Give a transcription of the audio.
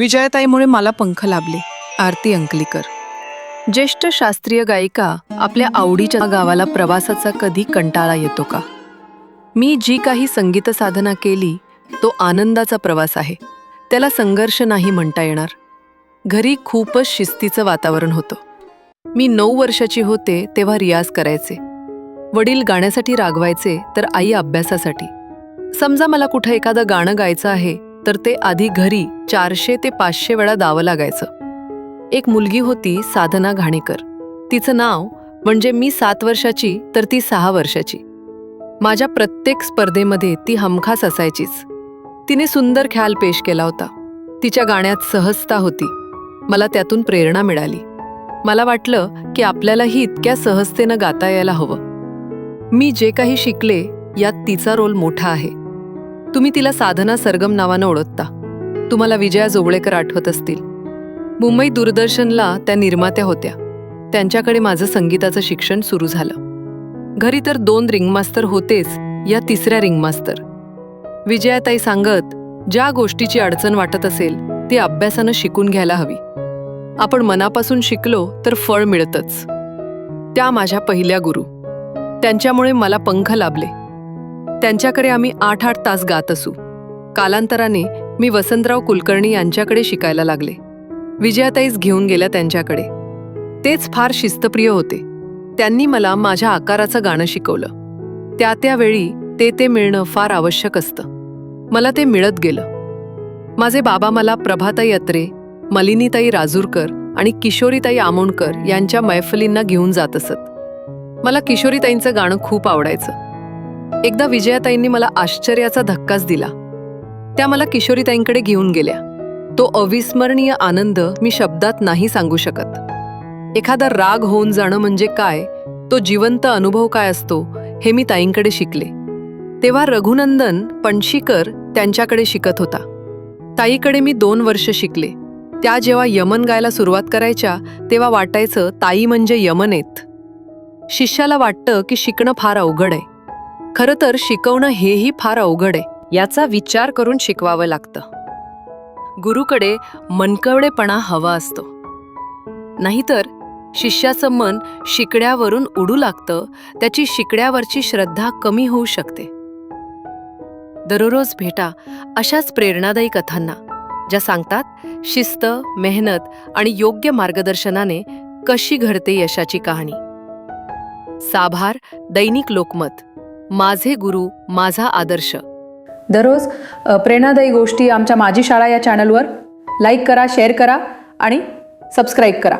विजयाताईमुळे मला पंख लाभले. आरती अंकलीकर. ज्येष्ठ शास्त्रीय गायिका आपल्या आवडीच्या गावाला प्रवासाचा कधी कंटाळा येतो का? मी जी काही संगीत साधना केली तो आनंदाचा प्रवास आहे. त्याला संघर्ष नाही म्हणता येणार. घरी खूपच शिस्तीचं वातावरण होतं. मी नऊ वर्षाची होते तेव्हा रियाज करायचे. वडील गाण्यासाठी रागवायचे तर आई अभ्यासासाठी. समजा मला कुठं एखादं गाणं गायचं आहे तर ते आधी घरी चारशे ते पाचशे वेळा दावं लागायचं. एक मुलगी होती साधना घाणेकर. तिचं नाव म्हणजे मी सात वर्षाची तर ती सहा वर्षाची. माझ्या प्रत्येक स्पर्धेमध्ये ती हमखास असायचीच. तिने सुंदर ख्याल पेश केला होता. तिच्या गाण्यात सहजता होती. मला त्यातून प्रेरणा मिळाली. मला वाटलं की आपल्यालाही इतक्या सहजतेनं गाता यायला हवं. मी जे काही शिकले यात तिचा रोल मोठा आहे. तुम्ही तिला साधना सरगम नावानं ओळखता. तुम्हाला विजया जोगळेकर आठवत असतील. मुंबई दूरदर्शनला त्या निर्मात्या होत्या. त्यांच्याकडे माझं संगीताचं शिक्षण सुरू झालं. घरी तर दोन रिंगमास्तर होतेच या तिसऱ्या रिंगमास्तर. विजयाताई सांगत ज्या गोष्टीची अडचण वाटत असेल ती अभ्यासानं शिकून घ्यायला हवी. आपण मनापासून शिकलो तर फळ मिळतच. त्या माझ्या पहिल्या गुरु. त्यांच्यामुळे मला पंख लाभले. त्यांच्याकडे आम्ही आठ आठ तास गात असू. कालांतराने मी वसंतराव कुलकर्णी यांच्याकडे शिकायला लागले. विजयाताईच घेऊन गेल्या त्यांच्याकडे. तेच फार शिस्तप्रिय होते. त्यांनी मला माझ्या आकाराचं गाणं शिकवलं. त्या त्यावेळी ते ते मिळणं फार आवश्यक असतं. मला ते मिळत गेलं. माझे बाबा मला प्रभाताई अत्रे मलिनीताई राजूरकर आणि किशोरीताई आमोणकर यांच्या मैफलींना घेऊन जात असत. मला किशोरीताईंचं गाणं खूप आवडायचं. एकदा विजयाताईंनी मला आश्चर्याचा धक्काच दिला. त्या मला किशोरीताईंकडे घेऊन गेल्या. तो अविस्मरणीय आनंद मी शब्दात नाही सांगू शकत. एखादा राग होऊन जाणं म्हणजे काय? तो जिवंत अनुभव काय असतो? हे मी ताईंकडे शिकले. तेव्हा रघुनंदन पणशीकर त्यांच्याकडे शिकत होता. ताईकडे मी दोन वर्ष शिकले. त्या जेव्हा यमन गायला सुरुवात करायच्या तेव्हा वाटायचं ताई म्हणजे यमन आहेत शिष्याला वाटतं की शिकणं फार अवघड आहे. खरं तर शिकवणं हेही फार अवघड आहे याचा विचार करून शिकवावं लागतं. गुरुकडे मनकवडेपणा हवा असतो. नाहीतर शिष्याचं मन शिकड्यावरून उडू लागतं त्याची शिकड्यावरची श्रद्धा कमी होऊ शकते. दररोज भेटा अशाच प्रेरणादायी कथांना ज्या सांगतात शिस्त मेहनत आणि योग्य मार्गदर्शनाने कशी घडते यशाची कहाणी. साभार दैनिक लोकमत. माझे गुरु माझा आदर्श. दररोज प्रेरणादायी गोष्टी आमच्या माझी शाळा या चॅनलवर लाईक करा शेअर करा आणि सबस्क्राईब करा.